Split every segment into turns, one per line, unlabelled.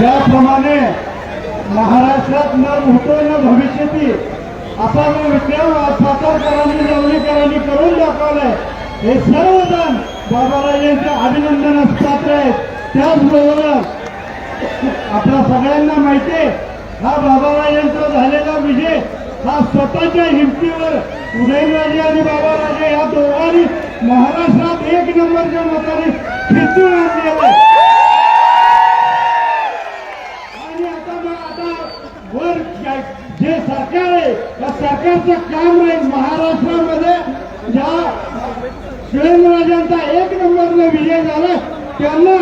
ज्याप्रमाणे महाराष्ट्रात न होतोय ना भविष्यती असा मी विक्रम सातारकरांनी जवळीकरांनी करून दाखवलाय. हे सर्वजण बाबाराजांचे अभिनंदनास पात्र आहेत त्याचबरोबर आपल्या सगळ्यांना माहिती आहे हा बाबाराजांचा झालेला विजय हा स्वतःच्या हिमतीवर उदयनराजे आणि बाबाराजे या दोघांनी महाराष्ट्रात एक नंबरच्या मताने खेचून आणलेला आहे आणि आता मग आता वर काय- जे सरकार आहे त्या सरकारचं काम राहील महाराष्ट्रामध्ये. ज्या शिवेंद्रराजांचा एक नंबरने विजय झाला त्यांना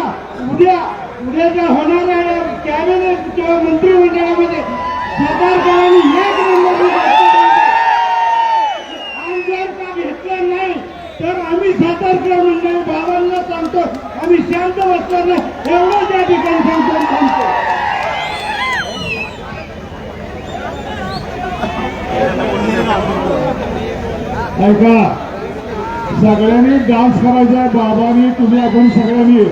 उद्या उद्याच्या होणाऱ्या कॅबिनेट किंवा मंत्रिमंडळामध्ये सरकारकरांनी एक नंबर आणि जर का घेतलं नाही तर आम्ही सातारकर मंडळी बाबांना सांगतो आम्ही शांत बसणार नाही. एवढं त्या ठिकाणी सांगतो सांगतो ऐका सगळ्यांनी डान्स करायचा आहे बाबानी तुम्ही आपण सगळ्यांनी.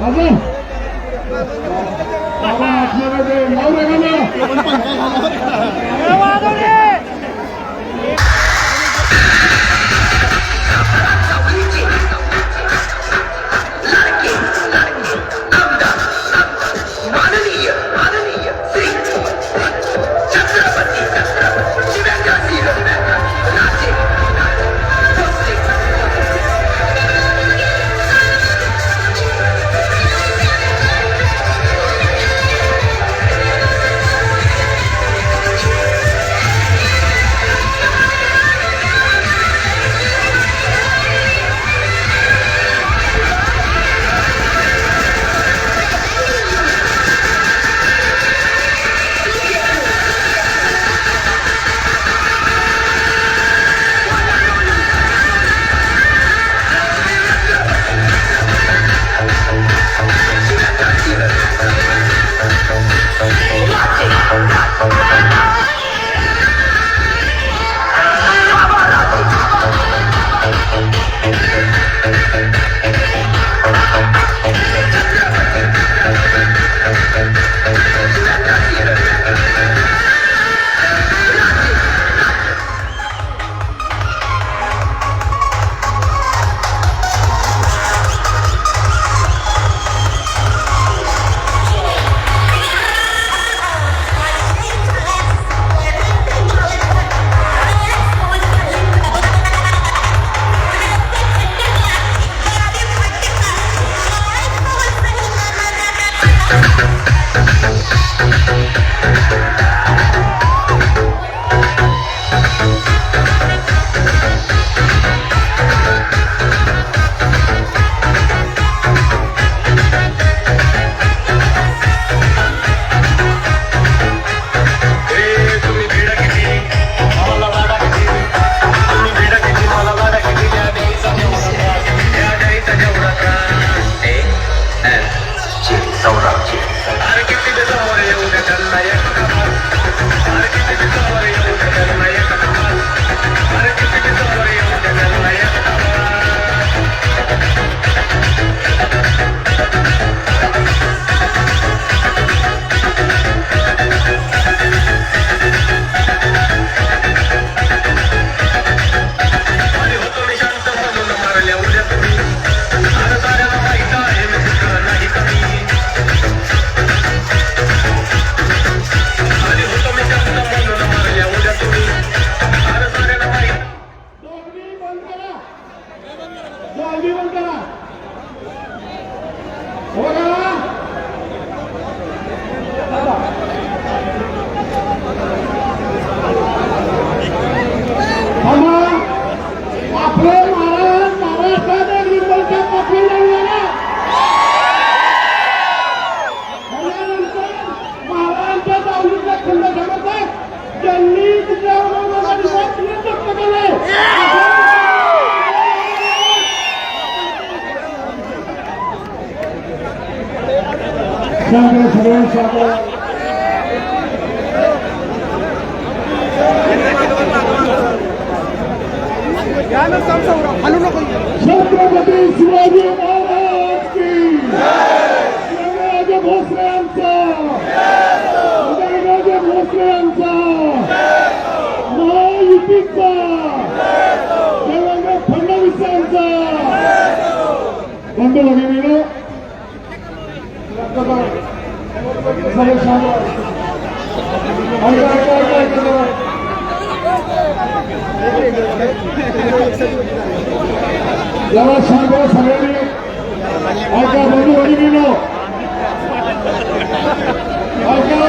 अजून?
तो
करा.
शांत सगळे शांत छत्रपती शिवाजी महाराज की शिवराज भोसले यांचा उदयराजे भोसले यांचा महायुतीचा देवेंद्र फडणवीस यांचा बंधू भगिनीनो सगळे शांत ऐका, ऐका, ऐका, ऐका. जरा शांत व्हा सगळ्यांनी ऐका बंधू भगिनीनो ऐका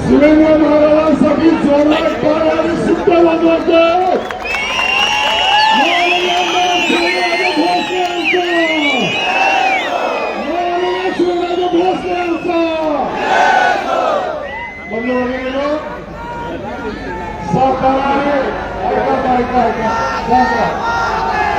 शिवेंद्र महाराजांसाठी जोरदार टाळ्या आणि सुट्ट वाजवायचे माननीय शिवराज भोसले यांचा माननीय शिवराज भोसले यांचा बंधू भगिनीनो सातारा ऐका ऐका ऐका शांत शांत शांत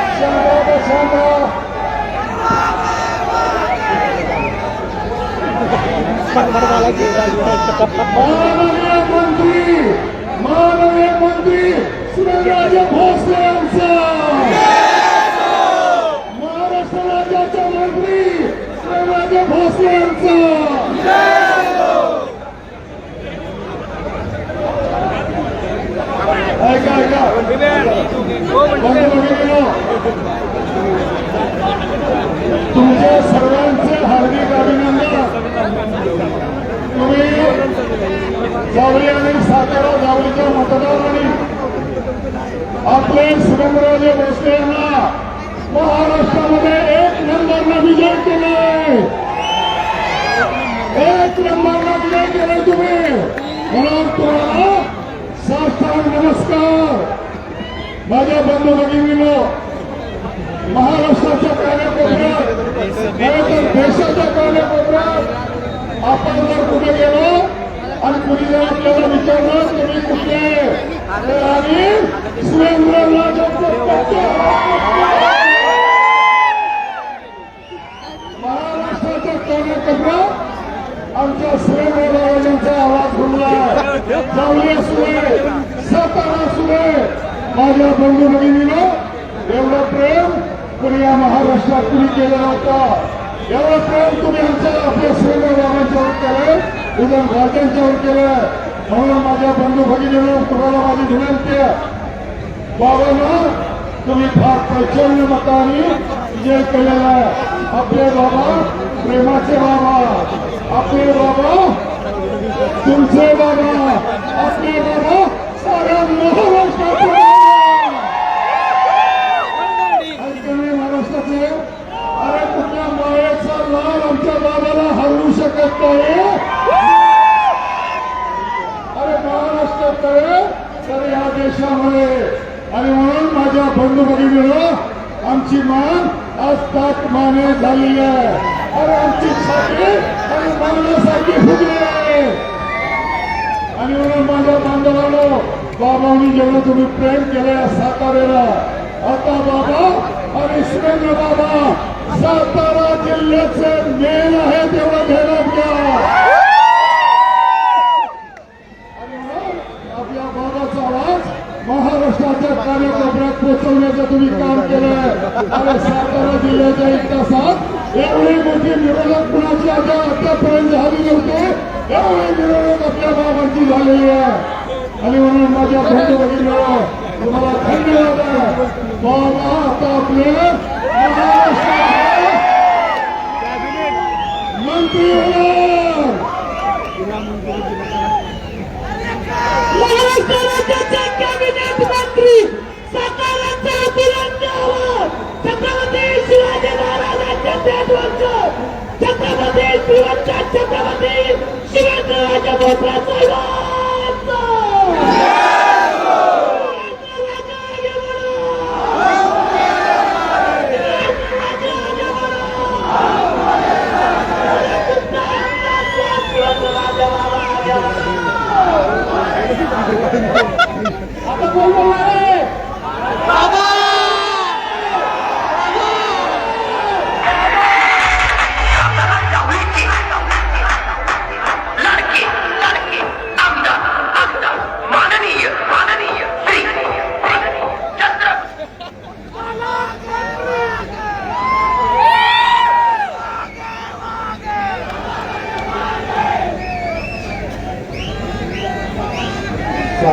माननीय मंत्री माननीय मंत्री सुरेंद्रराजे भोसले यांचा महाराष्ट्र राज्याचे मंत्री सुरेंद्रराजे भोसले यांचा ऐका ऐका बंधू भगिनीनो, तुमच्या सर्वांचे हार्दिक अभिनंदन. तुम्ही जावळी आणि सातारा जावळीच्या मतदारांनी आपले सुरेंद्रराजे भोसले यांना महाराष्ट्रामध्ये एक नंबरनं विजय केलाय. एक नंबरनं विजय केलाय तुम्ही. म्हणून तुम्हाला साष्टांग नमस्कार. माझ्या बंधू भगिनीनो महाराष्ट्राच्या कानाकोपऱ्यात नव्हे तर देशाच्या कानाकोपऱ्यात आपण जर कुठे गेलो आणि कुणी जर आपल्याला विचारलं तुम्ही कुठले तर आम्ही सुरेंद्रराजांचं पक्ष महाराष्ट्राच्या कानाकोपऱ्यात आमच्या सुरेंद्रराजांचा आवाज घुमला जावली असू दे सातारा असू दे माझ्या बंधू भगिनीनो एवढं प्रेम कुणी या महाराष्ट्रात केलं नव्हतं. एवढं प्रेम तुम्ही आमच्या आपल्या सुरेंद्रराजांच्यावर केलं उदयन राजांच्यावर केलं म्हणून माझ्या बंधू भगिनीनो तुम्हाला माझी विनंती आहे. बाबांना तुम्ही फार प्रचंड मताने विजय केलेला आपले बाबा प्रेमाचे बाबा. आपले बाबा तुमचे बाबा. आपले बाबा साऱ्या महाराष्ट्राचे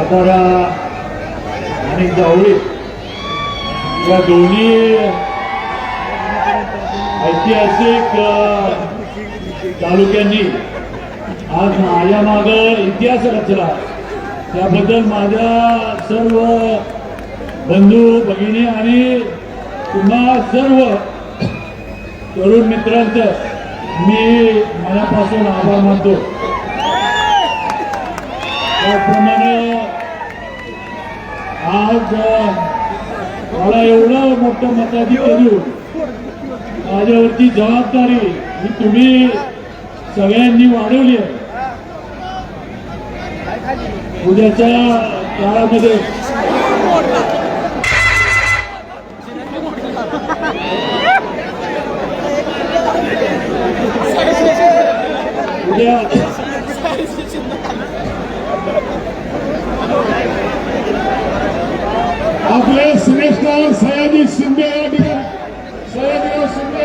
सातारा आणि
जावळी
या दोन्ही ऐतिहासिक तालुक्यांनी आज माझ्या माग इतिहास रचला. त्याबद्दल माझ्या सर्व बंधू भगिनी आणि पुन्हा सर्व तरुण मित्रांचं मी मनापासून आभार मानतो. त्याप्रमाणे आज मला एवढं मोठं मताधिक्य देऊन माझ्यावरची जबाबदारी ही तुम्ही सगळ्यांनी वाढवली आहे. उद्याच्या काळामध्ये उद्या आपले श्रेष्ठ सयाजी शिंदे या ठिकाणी सयाजीराव शिंदे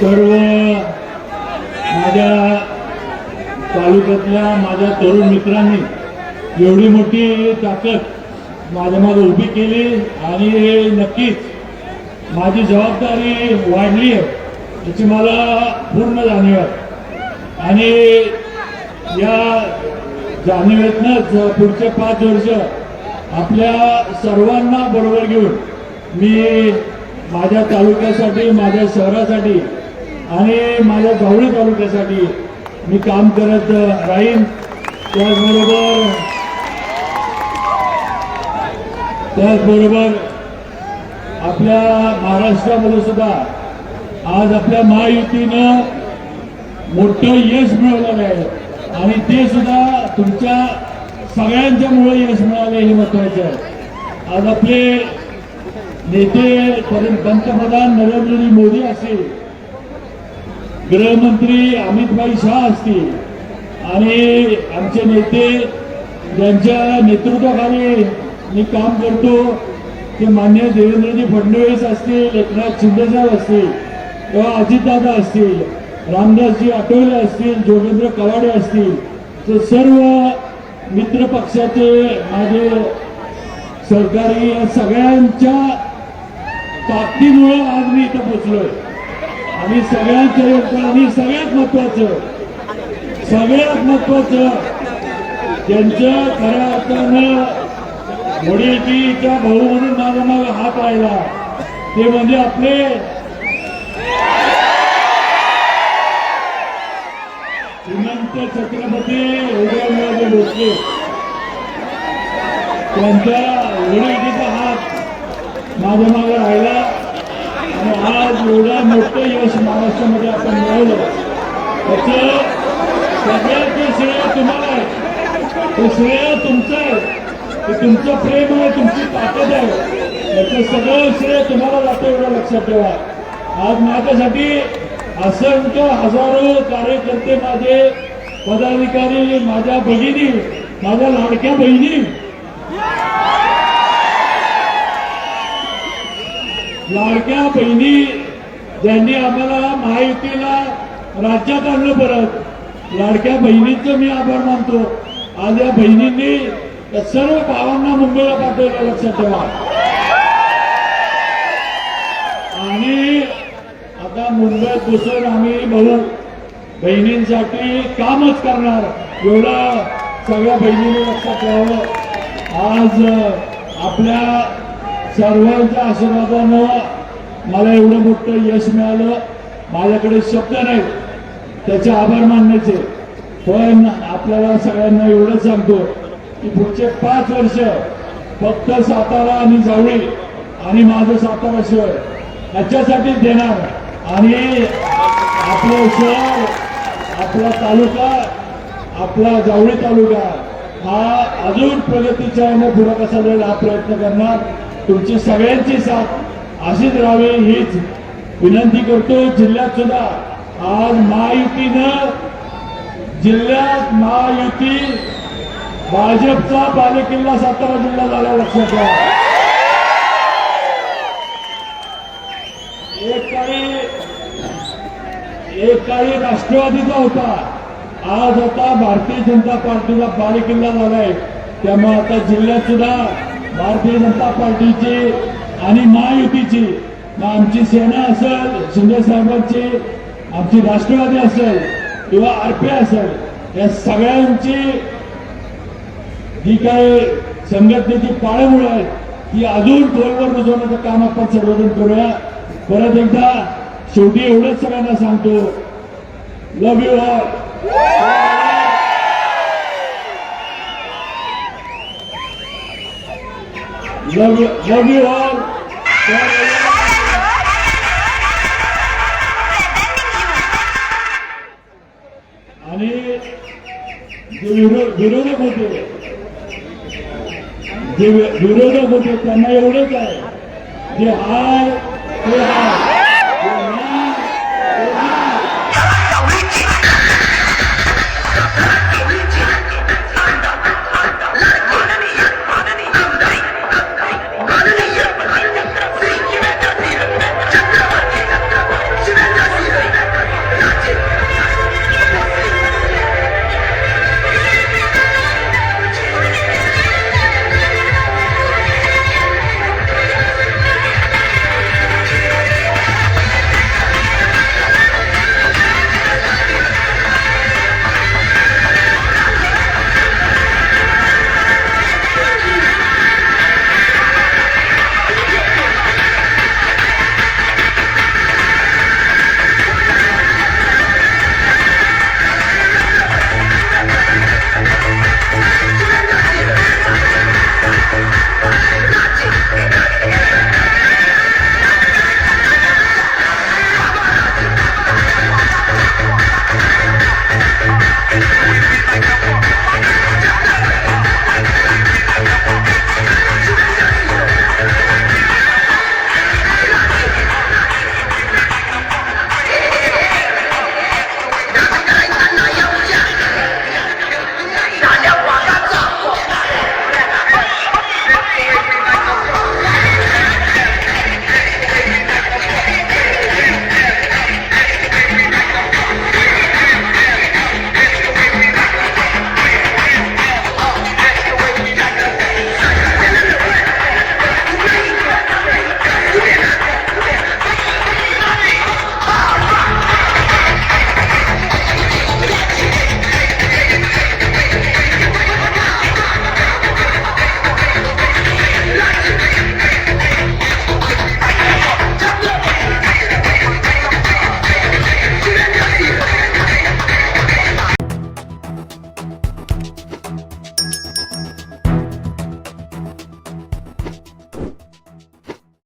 सर्व माझ्या तालुक्यातल्या माझ्या तरुण मित्रांनी एवढी मोठी ताकद माझ्या मागे उभी केली आणि नक्कीच माझी जबाबदारी वाढली आहे याची मला पूर्ण जाणीव आहे. आणि या जाणीवेतनंच पुढचे पाच वर्ष आपल्या सर्वांना बरोबर घेऊन मी माझ्या तालुक्यासाठी माझ्या शहरासाठी आणि माझ्या जावळी तालुक्यासाठी मी काम करत राहीन. त्याचबरोबर त्याचबरोबर आपल्या महाराष्ट्रामध्ये सुद्धा आज आपल्या महायुतीनं मोठं यश मिळवलेलं आहे. आणि ते सुद्धा तुमच्या सगळ्यांच्यामुळे यश मिळाले हे महत्वाचं आहे. आज आपले नेते पंतप्रधान नरेंद्र मोदी असतील गृहमंत्री अमितभाई शाह असतील आणि आमचे नेते ज्यांच्या नेतृत्वाखाली मी काम करतो. ते मान्य देवेंद्रजी फडणवीस असतील एकनाथ शिंदेसाहेब असतील किंवा अजितदादा असतील रामदासजी आठवले असतील जोगेंद्र कवाडे असतील ते सर्व मित्र पक्षाचे माझे सरकारी या सगळ्यांच्या ताकदीमुळे आज मी इथं पोचलोय. आणि सगळ्यांच्या आणि सगळ्यात महत्वाचं सगळ्यात महत्वाचं त्यांच्या खऱ्या अर्थानं वडीलकीच्या भाऊ म्हणून माझा मग हात राहिला ते म्हणजे आपले श्रीमंत छत्रपती उदयनराजे भोसले. त्यांच्या वडीलकीचा हात माझ्या मागे राहिला. आणि आज एवढं मोठं यश महाराष्ट्रामध्ये आपण मिळवलं. त्याचं सगळ्यात श्रेय तुम्हाला आहे. ते श्रेय तुमचं आहे. की तुमचं प्रेम आहे तुमची ताकद आहे. याचं सगळं श्रेय तुम्हाला जातं एवढं लक्षात ठेवा. आज माझ्यासाठी असंख्य हजारो कार्यकर्ते माझे पदाधिकारी माझ्या भगिनी माझ्या लाडक्या बहिणी. लाडक्या बहिणी ज्यांनी आम्हाला महायुतीला राज्यात आणलं परत लाडक्या बहिणींचं मी आभार मानतो. आज या बहिणींनी या सर्व भावांना मुंबईला पाठवलं लक्षात ठेवा. आणि आता मुंबईत बसून आम्ही भाऊ बहिणींसाठी कामच करणार. एवढं सगळ्या बहिणींनी लक्षात ठेवावं आज आपल्या सर्वांच्या आशीर्वादानं मला एवढं मोठं यश मिळालं. माझ्याकडे शब्द नाही त्याचे आभार मानण्याचे. पण आपल्याला सगळ्यांना एवढंच सांगतो. की पुढचे पाच वर्ष फक्त सातारा आणि जावळी आणि माझं सातारा शहर याच्यासाठीच देणार. आणि आपलं शहर आपला तालुका आपला जावळी तालुका हा अजून प्रगतीच्या यानं पुढे कसा जाईल हा प्रयत्न करणार. तुमची सगळ्यांची साथ अशीच राहावी हीच. विनंती करतो जिल्ह्यात सुद्धा आज महायुतीनं जिल्ह्यात महायुती भाजपचा बालेकिल्ला सातारा जिल्हा झाला लक्षात घ्या. एक काळी एक काळी राष्ट्रवादीचा होता. आज आता भारतीय जनता पार्टीचा बालेकिल्ला झालाय. त्यामुळे आता जिल्ह्यात सुद्धा भारतीय जनता पार्टीची आणि महायुतीची आमची सेना असेल शिंदे साहेबांची आमची राष्ट्रवादी असेल किंवा आरपी असेल या सगळ्यांची जी काय संघटनेची पाळेमुळे आहेत ती अजून खोलवर रुजवण्याचं काम आपण सर्वजण करूया. परत एकदा शेवटी एवढंच सगळ्यांना सांगतो. Love you all love you all आणि जे विरोधक होते जे विरोधक होते त्यांना एवढंच आहे. जे हार ते हार.